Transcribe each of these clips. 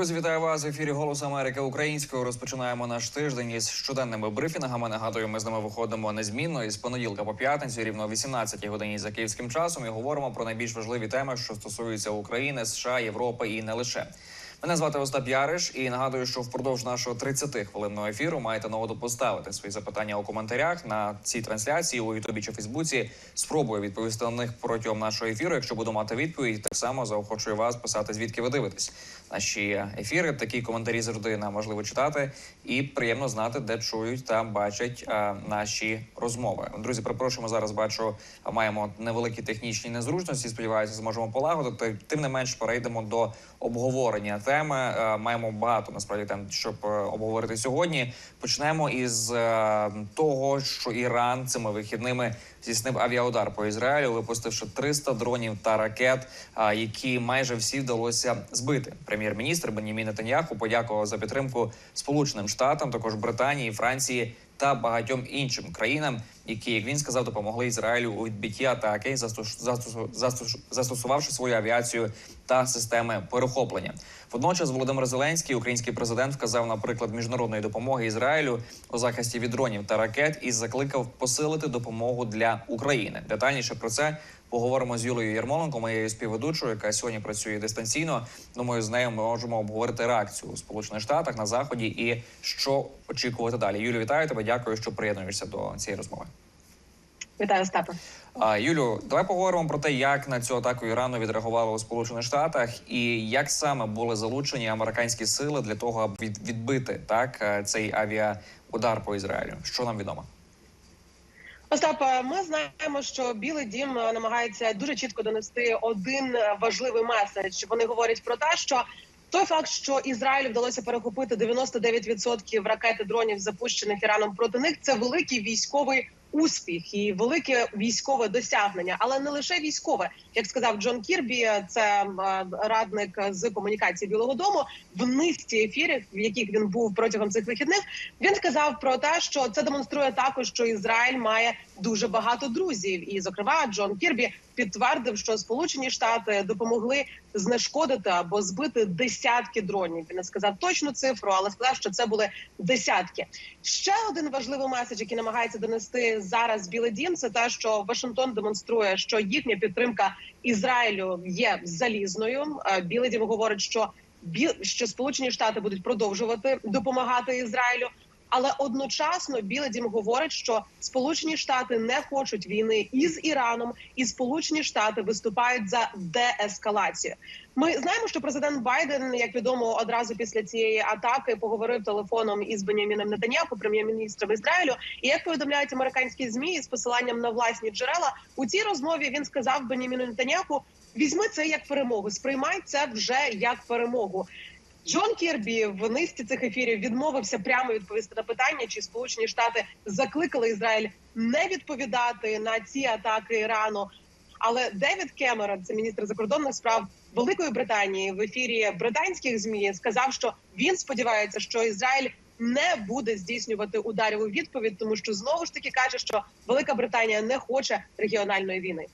Друзі, вітаю вас в ефірі Голос Америки українською. Розпочинаємо наш тиждень із щоденними брифінгами. Нагадую, ми з ними виходимо незмінно із понеділка по п'ятницю, рівно о 18 годині за київським часом. І говоримо про найбільш важливі теми, що стосуються України, США, Європи і не лише. Мене звати Остап Яриш, і нагадую, що впродовж нашого 30 хвилинного ефіру маєте нагоду поставити свої запитання у коментарях на цій трансляції у Ютубі чи Фейсбуці. Спробую відповісти на них протягом нашого ефіру. Якщо буду мати відповідь, так само заохочую вас писати звідки ви дивитесь наші ефіри. Такі коментарі завжди нам важливо читати, і приємно знати, де чують та бачать а, наші розмови. Друзі, перепрошуємо зараз. Бачу, маємо невеликі технічні незручності. Сподіваюся, зможемо полагодити. Тим не менш, перейдемо до обговорення теми. Е, Маємо багато насправді тем, щоб е, обговорити сьогодні. Почнемо із е, того, що Іран цими вихідними здійснив авіаудар по Ізраїлю, випустивши 300 дронів та ракет, які майже всі вдалося збити. Прем'єр-міністр Бенімін Нетаньяху подякував за підтримку Сполученим Штатам, також Британії, Франції та багатьом іншим країнам, які, як він сказав, допомогли Ізраїлю у відбитті атаки, застос- застос- застос- застосувавши свою авіацію та системи перехоплення. Водночас Володимир Зеленський, український президент, вказав на приклад міжнародної допомоги Ізраїлю у захисті від дронів та ракет і закликав посилити допомогу для України. Детальніше про це поговоримо з Юлією Ярмоленко, моєю співведучою, яка сьогодні працює дистанційно. Думаю, з нею ми можемо обговорити реакцію у Сполучених Штатах на заході і що очікувати далі. Юлю, вітаю тебе. Дякую, що приєднуєшся до цієї розмови. Вітаю, Остапе. Юлю, давай поговоримо про те, як на цю атаку Ірану відреагували у Сполучених Штатах, і як саме були залучені американські сили для того, аби відбити так е, цей авіаудар по Ізраїлю. Що нам відомо? Остапе, ми знаємо, що Білий Дім е, намагається дуже чітко донести один е, важливий меседж. Вони говорять про те, що той факт, що Ізраїлю вдалося перехопити 99% ракет і дронів, запущених Іраном проти них, це великий військовий успіх і велике військове досягнення, але не лише військове, як сказав Джон Кірбі, це радник з комунікації Білого Дому в низці ефірів, в яких він був протягом цих вихідних. Він сказав про те, що це демонструє також, що Ізраїль має дуже багато друзів, і зокрема Джон Кірбі підтвердив, що Сполучені Штати допомогли знешкодити або збити десятки дронів. Він не сказав точну цифру, але сказав, що це були десятки. Ще один важливий меседж, який намагається донести зараз Білий Дім, це те, що Вашингтон демонструє, що їхня підтримка Ізраїлю є залізною. Е, Білий Дім говорить, що що Сполучені Штати будуть продовжувати допомагати Ізраїлю. Але одночасно Білий Дім говорить, що Сполучені Штати не хочуть війни із Іраном, і Сполучені Штати виступають за деескалацію. Ми знаємо, що президент Байден, як відомо, одразу після цієї атаки поговорив телефоном із Беняміном Нетаньяху, прем'єр-міністром Ізраїлю. І як повідомляють американські змі з посиланням на власні джерела, у цій розмові він сказав Беняміну Нетаньяху: візьми це як перемогу, сприймай це вже як перемогу. Джон Кірбі в низці цих ефірів відмовився прямо відповісти на питання, чи Сполучені Штати закликали Ізраїль не відповідати на ці атаки Ірану. Але Девід Кемерон, це міністр закордонних справ Великої Британії, в ефірі британських змі сказав, що він сподівається, що Ізраїль не буде здійснювати ударів у відповідь, тому що знову ж таки каже, що Велика Британія не хоче регіональної війни.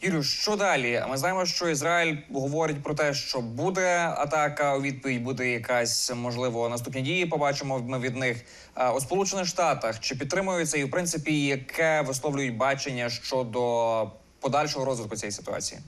Юлю, що далі? Ми знаємо, що Ізраїль говорить про те, що буде атака у відповідь, буде якась можливо наступні дії. Побачимо ми від них у Сполучених Штатах. Чи підтримується і в принципі яке висловлюють бачення щодо подальшого розвитку цієї ситуації?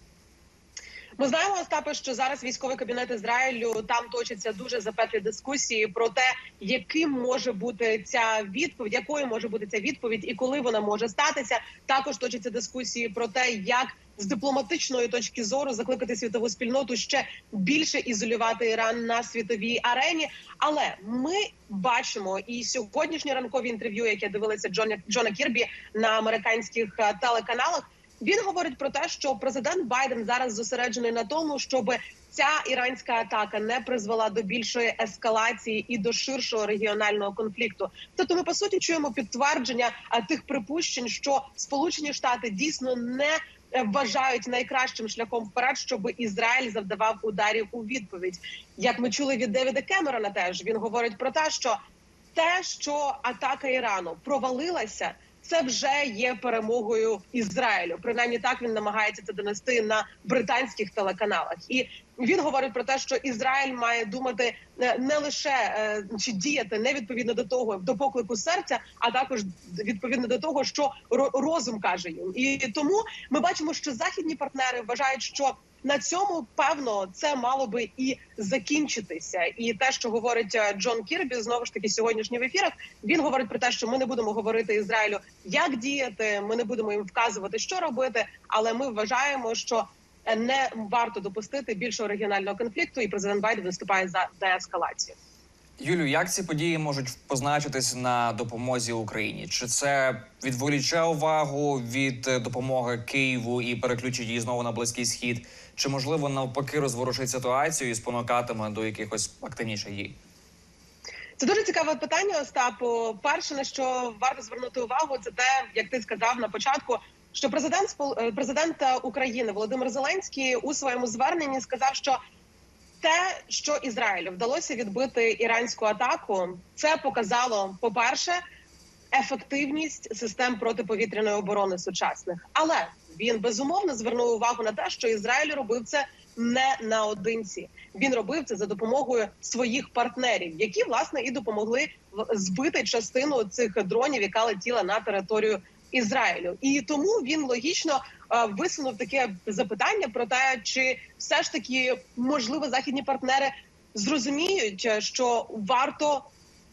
Ми знаємо, Остапе, що зараз військовий кабінет Ізраїлю там точаться дуже запеклі дискусії про те, яким може бути ця відповідь, якою може бути ця відповідь, і коли вона може статися. Також точаться дискусії про те, як з дипломатичної точки зору закликати світову спільноту ще більше ізолювати Іран на світовій арені. Але ми бачимо і сьогоднішнє ранкові інтерв'ю, яке дивилися Джона Джона Кірбі на американських е, телеканалах. Він говорить про те, що президент Байден зараз зосереджений на тому, щоб ця іранська атака не призвела до більшої ескалації і до ширшого регіонального конфлікту. Тобто, ми по суті чуємо підтвердження а, тих припущень, що Сполучені Штати дійсно не е, вважають найкращим шляхом вперед, щоб Ізраїль завдавав ударів у відповідь. Як ми чули від Девіда Кемерона, теж він говорить про те, що те, що атака Ірану провалилася. Це вже є перемогою Ізраїлю. Принаймні так він намагається це донести на британських телеканалах. І він говорить про те, що Ізраїль має думати е, не лише е, чи діяти не відповідно до того до поклику серця, а також відповідно до того, що ро- розум каже їм. І тому ми бачимо, що західні партнери вважають, що на цьому певно це мало би і закінчитися. І те, що говорить е, Джон Кірбі, знову ж таки сьогоднішній в ефірах, він говорить про те, що ми не будемо говорити Ізраїлю, як діяти. Ми не будемо їм вказувати, що робити, але ми вважаємо, що е, не варто допустити більшого регіонального конфлікту, і президент Байден виступає за деескалацію. Юлю, як ці події можуть позначитись на допомозі Україні? Чи це відволіче увагу від е, допомоги Києву і переключить її знову на близький схід? Чи можливо навпаки розворушить ситуацію і спонукатиме до якихось активніших дій? Це дуже цікаве питання, Остапу. Перше на що варто звернути увагу, це те, як ти сказав на початку, що президент е, президент е, України Володимир Зеленський у своєму зверненні сказав, що те, що Ізраїлю вдалося відбити іранську атаку, це показало, по-перше, ефективність систем протиповітряної оборони сучасних. Але він безумовно звернув увагу на те, що Ізраїль робив це не наодинці. Він робив це за допомогою своїх партнерів, які власне і допомогли збити частину цих дронів, яка летіла на територію Ізраїлю. І тому він логічно е, висунув таке запитання про те, чи все ж таки можливо західні партнери зрозуміють, е, що варто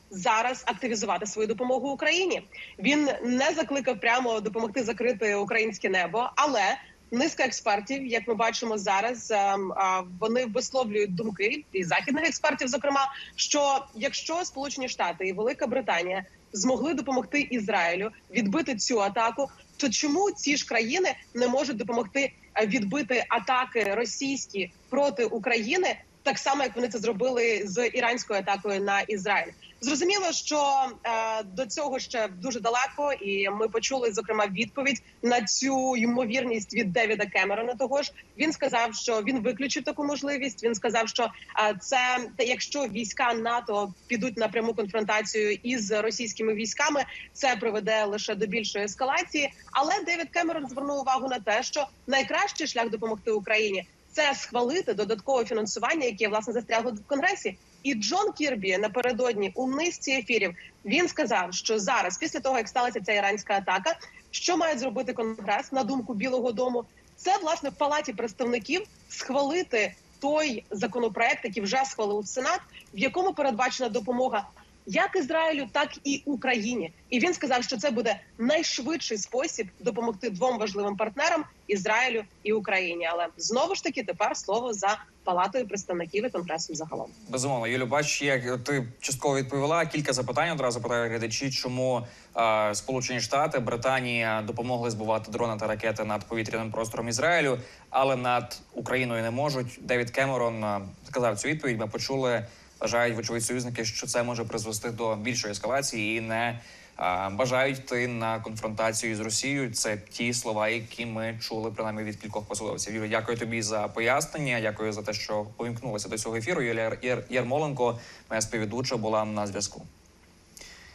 зараз активізувати свою допомогу Україні. Він не закликав прямо допомогти закрити українське небо, але низка експертів, як ми бачимо зараз, ем, вони висловлюють думки і західних експертів, зокрема, що якщо Сполучені Штати і Велика Британія змогли допомогти Ізраїлю відбити цю атаку, то чому ці ж країни не можуть допомогти е, відбити атаки російські проти України? Так само, як вони це зробили з іранською атакою на Ізраїль, зрозуміло, що е, до цього ще дуже далеко, і ми почули зокрема відповідь на цю ймовірність від Девіда Кемерона. Того ж він сказав, що він виключив таку можливість. Він сказав, що е, це якщо війська НАТО підуть на пряму конфронтацію із російськими військами, це приведе лише до більшої ескалації. Але Девід Кемерон звернув увагу на те, що найкращий шлях допомогти Україні це схвалити додаткове фінансування, яке власне застрягло в конгресі. І Джон Кірбі напередодні у низці ефірів він сказав, що зараз, після того як сталася ця іранська атака, що має зробити конгрес на думку Білого Дому, це власне в палаті представників схвалити той законопроект, який вже схвалив Сенат, в якому передбачена допомога як Ізраїлю, так і Україні. І він сказав, що це буде найшвидший спосіб допомогти двом важливим партнерам Ізраїлю і Україні. Але знову ж таки тепер слово за палатою представників і конгресом загалом. Безумовно, Юлю, бач, як ти частково відповіла. Кілька запитань одразу питаю глядачі, чому е, Сполучені Штати, Британія допомогли збивати дрони та ракети над повітряним простором Ізраїлю, але над Україною не можуть. Девід Кемерон е, сказав цю відповідь. Ми почули. Вважають вочевидь союзники, що це може призвести до більшої ескалації і не е, бажають йти на конфронтацію з Росією. Це ті слова, які ми чули принаймні від кількох посадовців. Юлі, дякую тобі за пояснення. Дякую за те, що повімкнулися до цього ефіру. Юлія Яр- Яр- Ярмоленко, моя співведуча, була на зв'язку.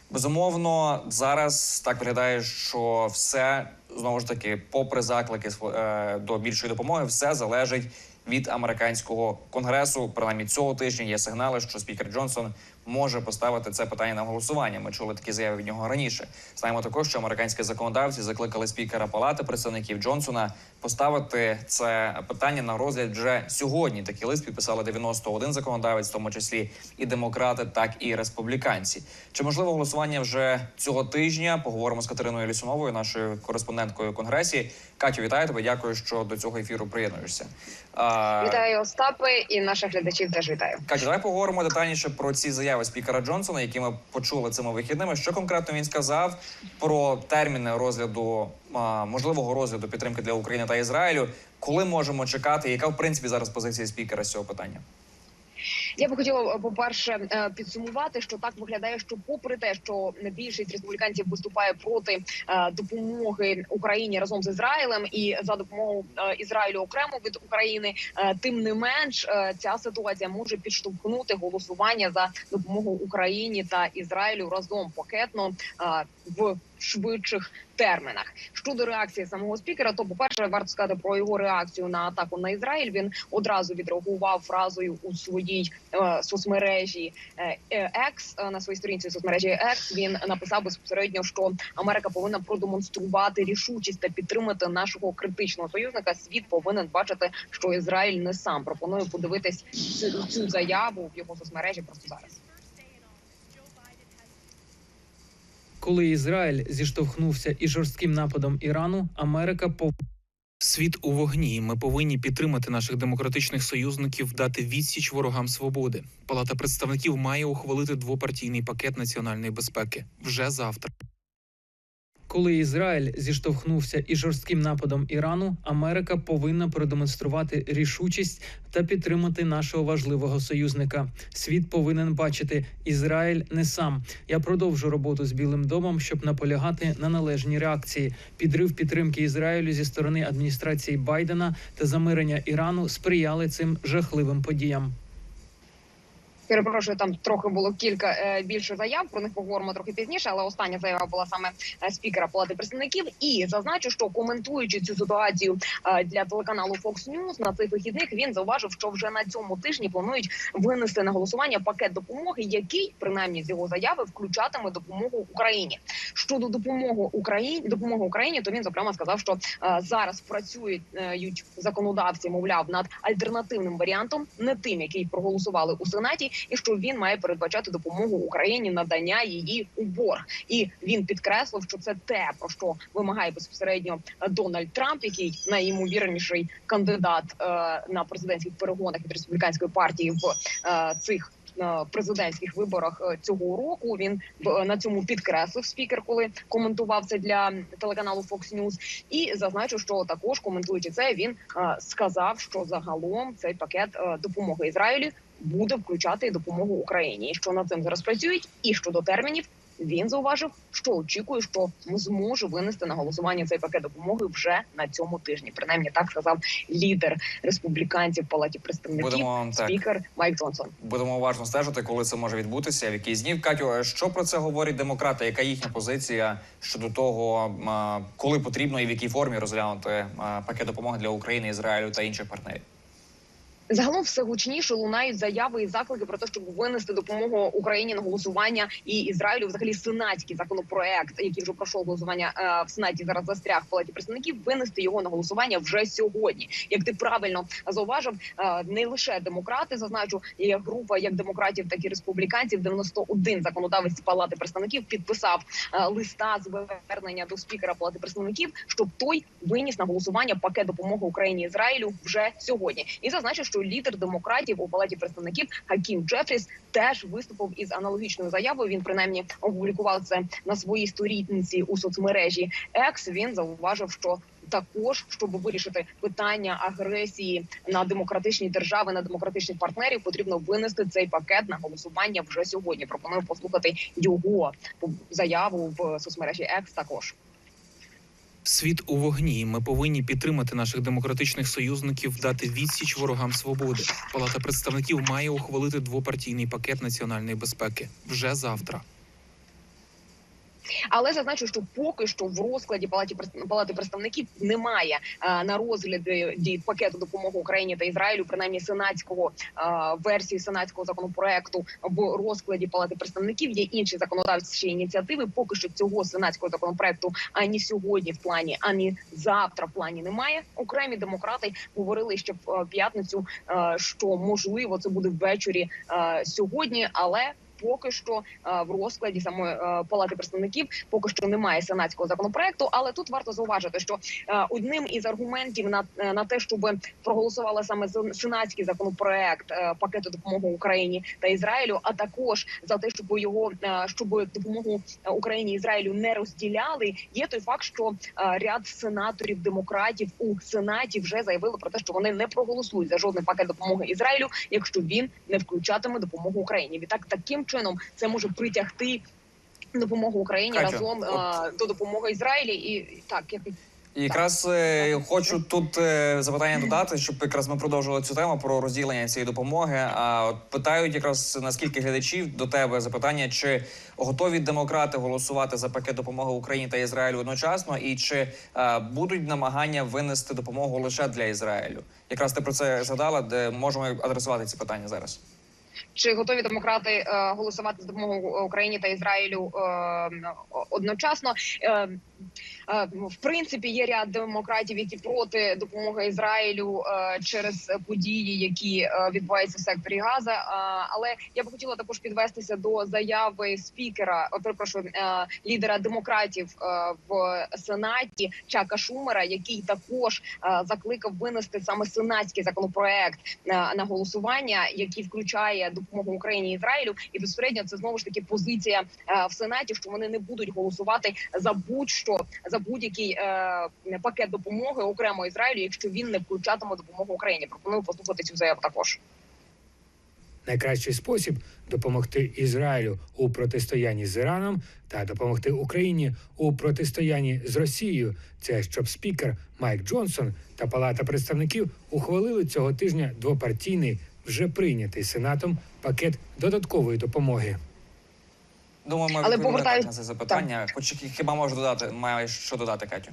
Безумовно, зараз так виглядає, що все знову ж таки, попри заклики е, до більшої допомоги, все залежить від американського конгресу. Принаймні цього тижня є сигнали, що спікер Джонсон може поставити це питання на голосування. Ми чули такі заяви від нього раніше. Знаємо також, що американські законодавці закликали спікера Палати представників Джонсона поставити це питання на розгляд вже сьогодні. Такий лист підписали 91 законодавець, в тому числі і демократи, так і республіканці. Чи можливо голосування вже цього тижня? Поговоримо з Катериною Лісуновою, нашою кореспонденткою в конгресі. Катю, вітаю тебе. Дякую, що до цього ефіру приєднуєшся. Вітаю Остапи і наших глядачів теж вітаю. Катю, давай поговоримо детальніше про ці заяви спікера Джонсона, які ми почули цими вихідними. Що конкретно він сказав про терміни розгляду можливого розгляду підтримки для України та Ізраїлю? Коли можемо чекати? Яка в принципі зараз позиція спікера з цього питання? Я би хотіла, по-перше, е, підсумувати, що так виглядає, що попри те, що більшість республіканців виступає проти е, допомоги Україні разом з Ізраїлем і за допомогою е, Ізраїлю окремо від України, е, тим не менш е, ця ситуація може підштовхнути голосування за допомогу Україні та Ізраїлю разом пакетно е, в швидших термінах. Щодо реакції самого спікера, то по перше, варто сказати про його реакцію на атаку на Ізраїль. Він одразу відреагував фразою у своїй е, соцмережі е, е, е, на своїй сторінці соцмережі X. Він написав безпосередньо, що Америка повинна продемонструвати рішучість та підтримати нашого критичного союзника. Світ повинен бачити, що Ізраїль не сам пропоную подивитись цю заяву в його соцмережі просто зараз. Коли Ізраїль зіштовхнувся із жорстким нападом Ірану, Америка пов... Світ у вогні. Ми повинні підтримати наших демократичних союзників, дати відсіч ворогам свободи. Палата представників має ухвалити двопартійний пакет національної безпеки вже завтра. Коли Ізраїль зіштовхнувся із жорстким нападом Ірану, Америка повинна продемонструвати рішучість та підтримати нашого важливого союзника. Світ повинен бачити Ізраїль не сам. Я продовжу роботу з Білим домом, щоб наполягати на належній реакції. Підрив підтримки Ізраїлю зі сторони адміністрації Байдена та замирення Ірану сприяли цим жахливим подіям. Перепрошую, там трохи було кілька е, більше заяв. Про них поговоримо трохи пізніше. Але остання заява була саме е, спікера Палати представників. І зазначу, що коментуючи цю ситуацію е, для телеканалу Fox News на цих вихідних, він зауважив, що вже на цьому тижні планують винести на голосування пакет допомоги, який принаймні з його заяви включатиме допомогу Україні. Щодо допомоги Україні допомоги Україні, то він зокрема сказав, що зараз працюють законодавці, мовляв, над альтернативним варіантом, не тим, який проголосували у сенаті, і що він має передбачати допомогу Україні надання її у борг. І він підкреслив, що це те про що вимагає безпосередньо Дональд Трамп, який найімовірніший кандидат е, на президентських перегонах від республіканської партії в е, цих. е, Президентських виборах е, цього року він е, на цьому підкреслив спікер, коли коментував це для телеканалу Fox News. І зазначив, що також коментуючи це, він сказав, що загалом цей пакет допомоги Ізраїлю буде включати допомогу Україні, що над цим зараз працюють. І щодо термінів він зауважив, що очікує, що зможе винести на голосування цей пакет допомоги вже на цьому тижні. Принаймні так сказав лідер республіканців в палаті представників, Будемо так. спікер Майк Джонсон. Будемо уважно стежити, коли це може відбутися, в якийсь днів. Катю, що про це говорять демократи? Яка їхня позиція щодо того, коли потрібно і в якій формі розглянути пакет допомоги для України, Ізраїлю та інших партнерів? Загалом все гучніше лунають заяви і заклики про те, щоб винести допомогу Україні на голосування і Ізраїлю. Взагалі сенатський законопроект, який вже пройшов голосування е, в сенаті, зараз застряг в палаті представників. Винести його на голосування вже сьогодні. Як ти правильно зауважив, е, не лише демократи, зазначу, є група як демократів, так і республіканців. 91 законодавець палати представників підписав е, листа звернення до спікера палати представників, щоб той виніс на голосування пакет допомоги Україні і Ізраїлю вже сьогодні. І зазначив, що лідер демократів у палаті представників Хакім Джефріс теж виступив із аналогічною заявою. Він принаймні опублікував це на своїй сторінці у соцмережі X. Він зауважив, що також, щоб вирішити питання агресії на демократичні держави, на демократичних партнерів, потрібно винести цей пакет на голосування вже сьогодні. Пропоную послухати його заяву в соцмережі X також. Світ у вогні. Ми повинні підтримати наших демократичних союзників, дати відсіч ворогам свободи. Палата представників має ухвалити двопартійний пакет національної безпеки вже завтра. Але зазначу, що поки що в розкладі палаті палати представників немає е, на розгляді пакету допомоги Україні та Ізраїлю, принаймні сенатського е, версії сенатського законопроекту в розкладі палати представників. Є інші законодавчі ініціативи. Поки що цього сенатського законопроекту ані сьогодні в плані, ані завтра в плані немає. Окремі демократи говорили ще в е, п'ятницю, що можливо це буде ввечері сьогодні, але. Поки що е, в розкладі самої е, палати представників поки що немає сенатського законопроекту. Але тут варто зауважити, що е, одним із аргументів на, на те, щоб проголосували саме сенатський законопроект пакету допомоги Україні та Ізраїлю, а також за те, щоб його щоб допомогу Україні і Ізраїлю не розділяли. Є той факт, що ряд сенаторів демократів у сенаті вже заявили про те, що вони не проголосують за жодний пакет допомоги Ізраїлю, якщо він не включатиме допомогу Україні. Відтак таким чином це може притягти допомогу Україні Катю, разом от- е, до допомоги Ізраїлі. І так як І якраз е, хочу тут е, запитання додати, щоб якраз ми продовжили цю тему про розділення цієї допомоги. А от питають якраз наскільки глядачів до тебе запитання, чи готові демократи голосувати за пакет допомоги Україні та Ізраїлю одночасно, і чи е, будуть намагання винести допомогу лише для Ізраїлю? Якраз ти про це згадала, де можемо адресувати ці питання зараз. Чи готові демократи е, голосувати за допомогою Україні та Ізраїлю е, одночасно? Е, в принципі, є ряд демократів, які проти допомоги Ізраїлю е, через події, які е, відбуваються в секторі Газа. Але я би хотіла також підвестися до заяви спікера, перепрошую, лідера демократів в сенаті Чака Шумера, який також закликав винести саме сенатський законопроект на, голосування, який включає допомогу Україні і Ізраїлю, і безпосередньо це знову ж таки позиція в сенаті, що вони не будуть голосувати за будь-що за будь-який е, пакет допомоги окремо Ізраїлю, якщо він не включатиме допомогу Україні. Пропоную послухати цю заяву також. Найкращий спосіб допомогти Ізраїлю у протистоянні з Іраном та допомогти Україні у протистоянні з Росією це щоб спікер Майк Джонсон та Палата представників ухвалили цього тижня двопартійний вже прийнятий сенатом пакет додаткової допомоги. Думаю, ми Але відповіли так на це запитання. Хоч хіба можу додати, маю що додати, Катю.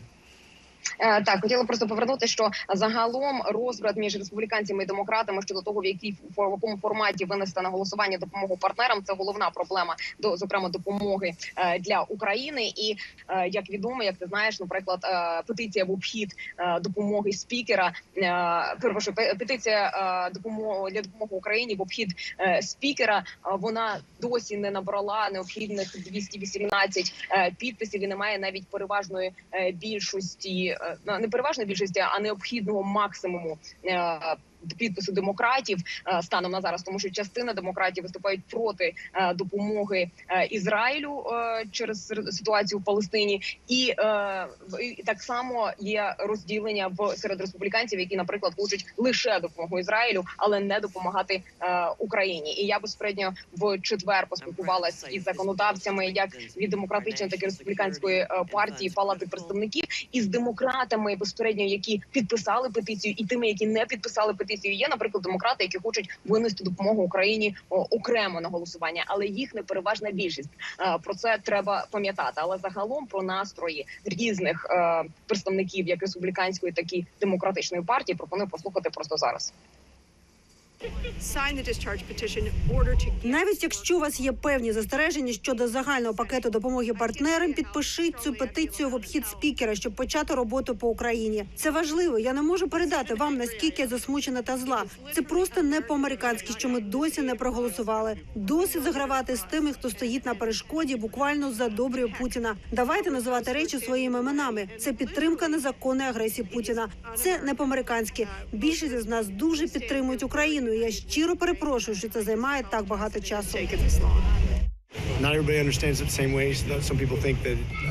Е, Так, хотіла просто повернути, що загалом розбрат між республіканцями і демократами щодо того, в якій в якому форматі винести на голосування допомогу партнерам, це головна проблема до зокрема допомоги е, для України. І е, як відомо, як ти знаєш, наприклад, петиція в обхід допомоги спікера. Перепрошую, петиція допомоги для допомоги Україні в обхід спікера. Вона досі не набрала необхідних 218 е, підписів і немає навіть переважної більшості, е, ну, не переважна більшості, а необхідного максимуму. Підпису демократів е, станом на зараз, тому що частина демократів виступають проти е, допомоги е, Ізраїлю через ситуацію в Палестині, і, так само є розділення в серед республіканців, які, наприклад, хочуть лише допомогу Ізраїлю, але не допомагати Україні. І я безпосередньо в четвер поспілкувалася із законодавцями, як від демократичної, так і республіканської партії палати представників, і з демократами безпосередньо, які підписали петицію, і тими, які не підписали петицію. Є, наприклад, демократи, які хочуть винести допомогу Україні окремо на голосування, але їх не переважна більшість. Е, Про це треба пам'ятати. Але загалом про настрої різних е, представників, як республіканської, так і демократичної партії, пропоную послухати просто зараз. Навіть якщо у вас є певні застереження щодо загального пакету допомоги партнерам, підпишіть цю петицію в обхід спікера, щоб почати роботу по Україні. Це важливо. Я не можу передати вам наскільки засмучена та зла. Це просто не по-американськи, що ми досі не проголосували. Досить загравати з тими, хто стоїть на перешкоді, буквально задобрює Путіна. Давайте називати речі своїми іменами. Це підтримка незаконної агресії Путіна. Це не по-американськи. Більшість з нас дуже підтримують Україну. Я щиро перепрошую, що це займає так багато часу. That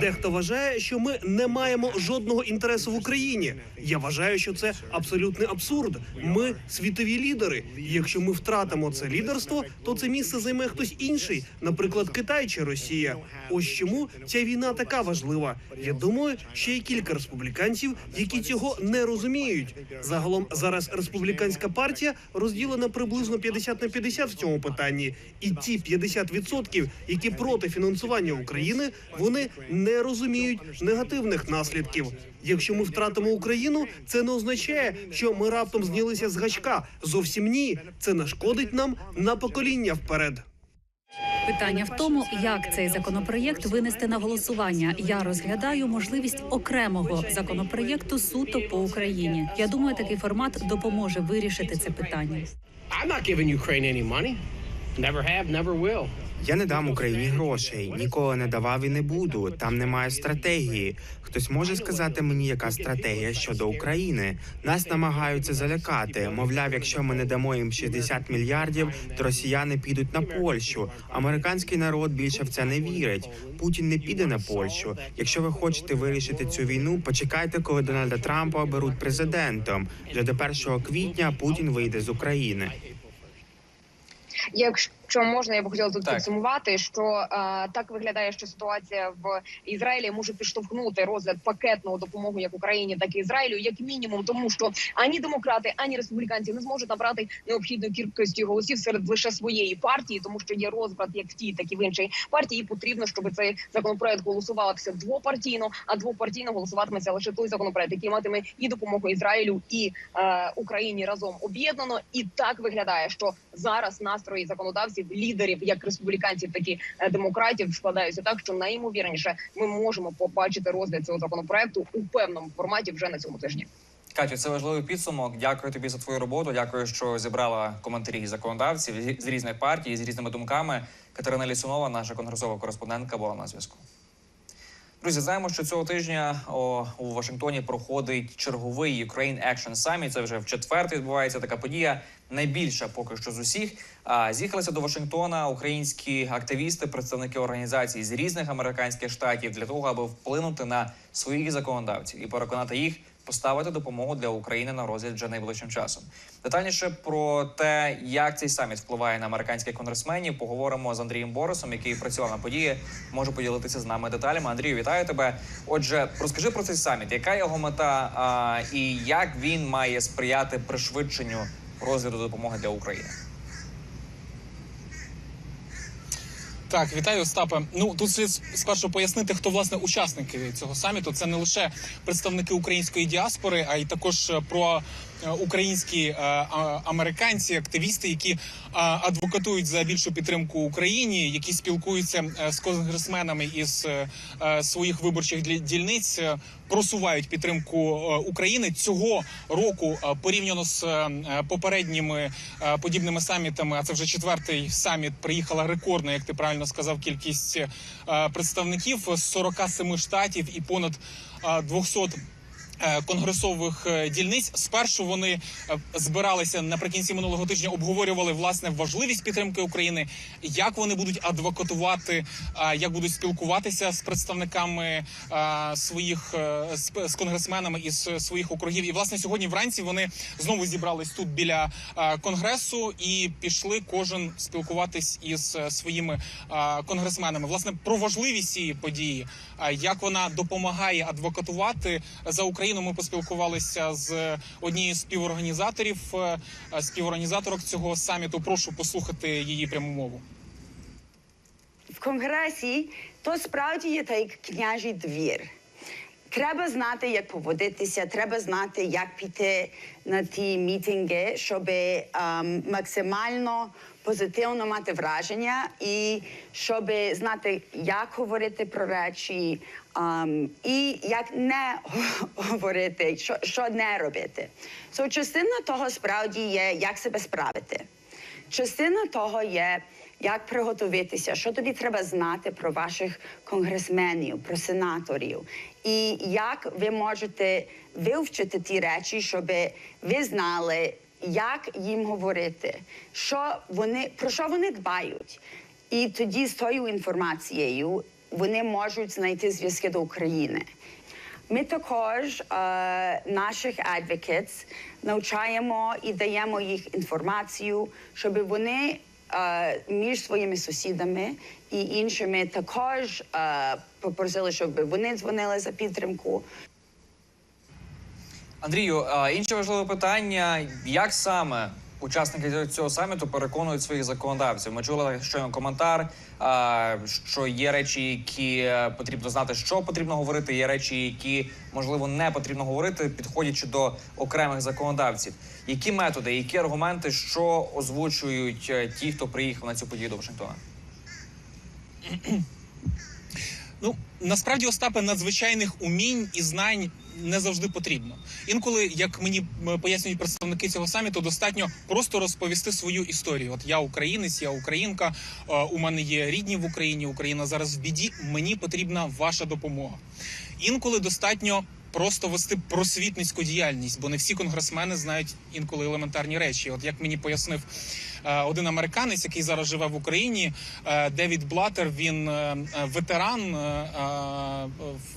Дехто вважає, що ми не маємо жодного інтересу в Україні. Я вважаю, що це абсолютний абсурд. Ми світові лідери. І якщо ми втратимо це лідерство, то це місце займе хтось інший, наприклад, Китай чи Росія. Ось чому ця війна така важлива. Я думаю, що є кілька республіканців, які цього не розуміють. Загалом зараз республіканська партія розділена приблизно 50 на 50 в цьому питанні, і ті 50%, які проти фінансування України, вони не розуміють негативних наслідків. Якщо ми втратимо Україну, це не означає, що ми раптом знялися з гачка. Зовсім ні. Це нашкодить нам на покоління вперед. Питання в тому, як цей законопроєкт винести на голосування. Я розглядаю можливість окремого законопроєкту суто по Україні. Я думаю, такий формат допоможе вирішити це питання. I'm not giving Ukraine any money. Never have, never will. Я не дам Україні грошей, ніколи не давав і не буду. Там немає стратегії. Хтось може сказати мені, яка стратегія щодо України? Нас намагаються залякати. Мовляв, якщо ми не дамо їм 60 мільярдів, то росіяни підуть на Польщу. Американський народ більше в це не вірить. Путін не піде на Польщу. Якщо ви хочете вирішити цю війну, почекайте, коли Дональда Трампа оберуть президентом. Вже до 1 квітня Путін вийде з України. Якщо Що можна, я б хотіла тут Так. підсумувати, що е, так виглядає, що ситуація в Ізраїлі може підштовхнути розгляд пакетного допомоги як Україні, так і Ізраїлю, як мінімум, тому що ані демократи, ані республіканці не зможуть набрати необхідної кількості голосів серед лише своєї партії, тому що є розбрат як в тій, так і в іншій партії. І потрібно, щоб цей законопроект голосувався двопартійно, а двопартійно голосуватиметься лише той законопроект, який матиме і допомогу Ізраїлю і е, Україні разом об'єднано. І так виглядає, що зараз настрої законодавців, лідерів, як республіканців, так і е, демократів, складаються так, що найімовірніше ми можемо побачити розгляд цього законопроекту у певному форматі вже на цьому тижні. Катю, це важливий підсумок. Дякую тобі за твою роботу. Дякую, що зібрала коментарі законодавців з різних партій з різними думками. Катерина Лісунова, наша конгресова кореспондентка, була на зв'язку. Друзі, знаємо, що цього тижня о, у Вашингтоні проходить черговий Ukraine Action Summit. Це вже в четверте відбувається така подія. Найбільша поки що з усіх. З'їхалися до Вашингтона українські активісти, представники організацій з різних американських штатів для того, аби вплинути на своїх законодавців і переконати їх поставити допомогу для України на розгляд вже найближчим часом. Детальніше про те, як цей саміт впливає на американських конгресменів, поговоримо з Андрієм Борисом, який працював на події. Може поділитися з нами деталями. Андрію, вітаю тебе. Отже, розкажи про цей саміт. Яка його мета а, і як він має сприяти пришвидшенню розгляду допомоги для України? Так, вітаю, Остапе. Ну тут слід спершу пояснити, хто власне учасники цього саміту. Це не лише представники української діаспори, а й також е, про українські е, американці, активісти, які адвокатують за більшу підтримку Україні, які спілкуються е, з конгресменами із е, е, своїх виборчих діль- дільниць, е, просувають підтримку е, України цього року е, порівняно з е, попередніми е, подібними самітами. А це вже четвертий саміт. Приїхала рекордна, як ти правильно сказав, кількість е, представників з 47 штатів і понад е, 200 е, Конгресових е, дільниць спершу вони е, збиралися наприкінці минулого тижня, обговорювали власне важливість підтримки України, як вони будуть адвокатувати, е, як будуть спілкуватися з представниками е, своїх е, з, конгресменами із своїх округів. І власне сьогодні вранці вони знову зібрались тут біля е, конгресу і пішли кожен спілкуватись із е, своїми е, конгресменами. Власне про важливість цієї події, е, як вона допомагає адвокатувати за Україну. Ми поспілкувалися з однією з співорганізаторів, е, е, співорганізаторок цього саміту. Прошу послухати її пряму мову. в конгресі то справді є той княжий двір. Треба знати, як поводитися, треба знати, як піти на ті мітинги, щоб ем, максимально позитивно мати враження і щоб знати, як говорити про речі, ем, і як не говорити, що, що не робити. So, частина того справді є, як себе справити. Частина того є, як приготуватися, що тобі треба знати про ваших конгресменів, про сенаторів, і як ви можете вивчити ті речі, щоб ви знали, як їм говорити, що вони про що вони дбають. І тоді з тою інформацією вони можуть знайти зв'язки до України. Ми також е, наших advocates навчаємо і даємо їх інформацію, щоб вони е, між своїми сусідами і іншими також е, попросили, щоб вони дзвонили за підтримку. Андрію, інше важливе питання: як саме учасники цього саміту переконують своїх законодавців? Ми чули щойно коментар, що є речі, які е, потрібно знати, що потрібно говорити. Є речі, які можливо не потрібно говорити, підходячи до окремих законодавців. Які методи, які аргументи, що озвучують е, ті, хто приїхав на цю подію до Вашингтона? Ну насправді Остапе надзвичайних умінь і знань не завжди потрібно. Інколи, як мені пояснюють представники цього саміту, достатньо просто розповісти свою історію. От я українець, я українка. е, У мене є рідні в Україні. Україна зараз в біді. Мені потрібна ваша допомога. Інколи достатньо. Просто вести просвітницьку діяльність, бо не всі конгресмени знають інколи елементарні речі. От як мені пояснив е, один американець, який зараз живе в Україні, е, Девід Блатер. Він е, ветеран,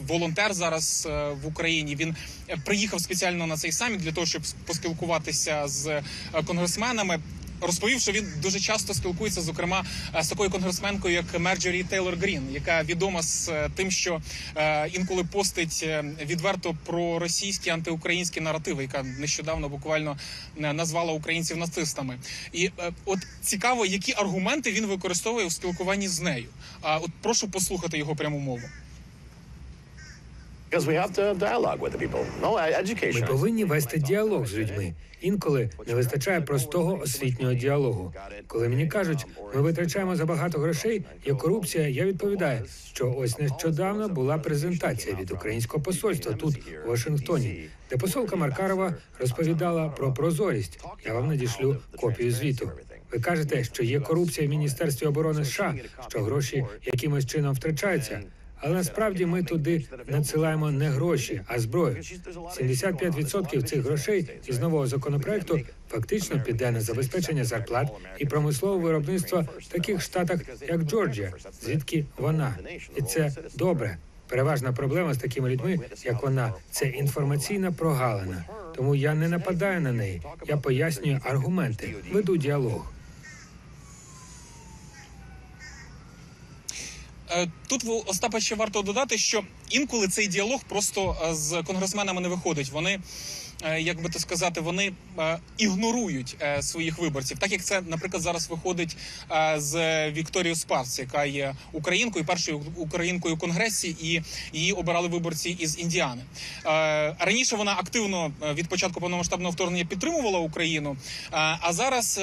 волонтер зараз в Україні. Він приїхав спеціально на цей саміт для того, щоб поспілкуватися з конгресменами. Розповів, що він дуже часто спілкується, зокрема, е, з такою конгресменкою, як Мерджорі Тейлор Грін, яка відома з е, тим, що е, інколи постить відверто про російські антиукраїнські наративи, яка нещодавно буквально назвала українців нацистами. І от цікаво, які аргументи він використовує у спілкуванні з нею. А от прошу послухати його пряму мову. Ми повинні вести діалог з людьми. Інколи не вистачає простого освітнього діалогу. Коли мені кажуть, ми витрачаємо забагато грошей, є корупція. Я відповідаю, що ось нещодавно була презентація від українського посольства тут у Вашингтоні, де посолка Маркарова розповідала про прозорість. Я вам надішлю копію звіту. Ви кажете, що є корупція в міністерстві оборони США, що гроші якимось чином втрачаються. Але насправді ми туди надсилаємо не гроші, а зброю. 75% цих грошей із нового законопроекту фактично піде на забезпечення зарплат і промислове виробництво в таких штатах, як Джорджія, звідки вона, і це добре. Переважна проблема з такими людьми, як вона, це інформаційна прогалина. Тому я не нападаю на неї. Я пояснюю аргументи, веду діалог. Тут в Остапа ще варто додати, що інколи цей діалог просто е, з конгресменами не виходить. Вони, е, як би то сказати, вони е, ігнорують е, своїх виборців, так як це, наприклад, зараз виходить е, з Вікторією Спарц, яка є українкою, першою українкою в конгресі, і її обирали виборці із Індіани. Е, Раніше вона активно е, від початку повномасштабного вторгнення підтримувала Україну, е, а зараз.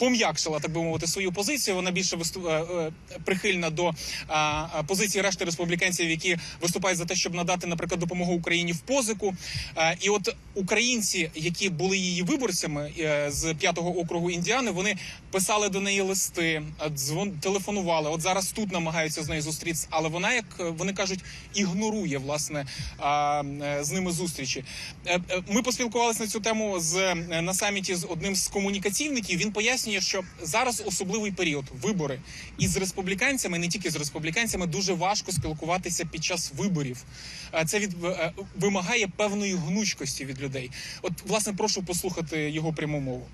Е, е, пом'якшила, так би мовити, свою позицію. Вона більше е, е, прихильна до а, позиції решти республіканців, які виступають за те, щоб надати, наприклад, допомогу Україні в позику. Е, І от українці, які були її виборцями е, з п'ятого округу Індіани, вони писали до неї листи, е, дзвон телефонували. От зараз тут намагаються з нею зустрітися, але вона, як е, вони кажуть, ігнорує власне е, з ними зустрічі. Е, е, Ми поспілкувалися на цю тему з е, на саміті з одним з комунікаційників. Він пояснює, що зараз особливий період вибори і з республіканцями, не тільки з республіканцями, дуже важко спілкуватися під час виборів. Е, Це від е, вимагає певної гнучкості від людей. От, власне, прошу послухати його пряму мову.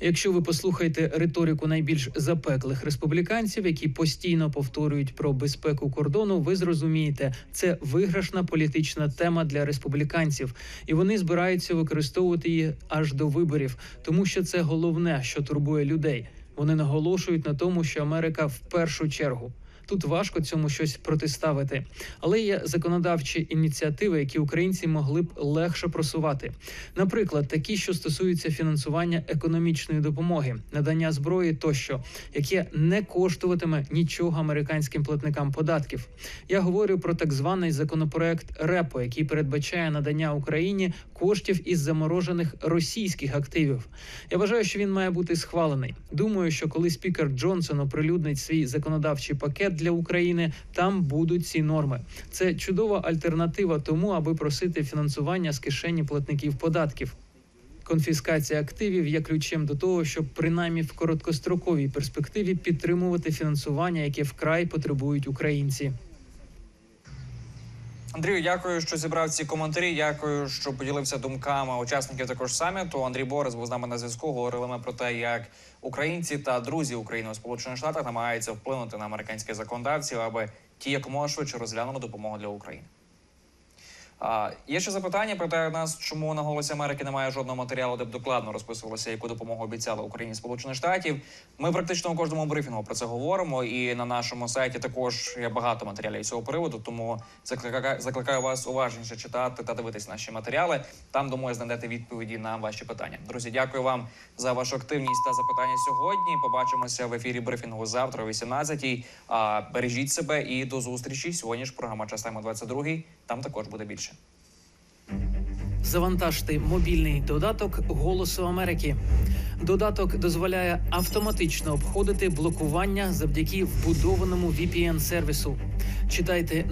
Якщо ви послухаєте риторику найбільш запеклих республіканців, які постійно повторюють про безпеку кордону, ви зрозумієте, це виграшна політична тема для республіканців, і вони збираються використовувати її аж до виборів, тому що це головне, що турбує людей. Вони наголошують на тому, що Америка в першу чергу. Тут важко цьому щось протиставити, але є законодавчі ініціативи, які українці могли б легше просувати. Наприклад, такі, що стосуються фінансування економічної допомоги, надання зброї тощо, яке не коштуватиме нічого американським платникам податків. Я говорю про так званий законопроект РЕПО, який передбачає надання Україні коштів із заморожених російських активів. Я вважаю, що він має бути схвалений. Думаю, що коли спікер Джонсон оприлюднить свій законодавчий пакет для України, там будуть ці норми. Це чудова альтернатива тому, аби просити фінансування з кишені платників податків. Конфіскація активів є ключем до того, щоб принаймні в короткостроковій перспективі підтримувати фінансування, яке вкрай потребують українці. Андрію, дякую, що зібрав ці коментарі. Дякую, що поділився думками учасників також саміту. Андрій Борис був з нами на зв'язку. Говорили ми про те, як українці та друзі України у Сполучених Штатах намагаються вплинути на американських законодавців, аби ті якомога швидше розглянули допомогу для України. А, є ще запитання питають нас, чому на голосі Америки немає жодного матеріалу, де б докладно розписувалося, яку допомогу обіцяли Україні Сполучених Штатів. Ми практично у кожному брифінгу про це говоримо, і на нашому сайті також є багато матеріалів цього приводу. Тому закликаю, вас уважніше читати та дивитись наші матеріали. Там думаю, знайдете відповіді на ваші питання. Друзі, дякую вам за вашу активність та запитання сьогодні. Побачимося в ефірі брифінгу завтра о 18-й. А бережіть себе і до зустрічі. Сьогодні ж програма «Час тайм» о 22-й. Там також буде більше. Завантажте мобільний додаток Голосу Америки. Додаток дозволяє автоматично обходити блокування завдяки вбудованому VPN сервісу. Читайте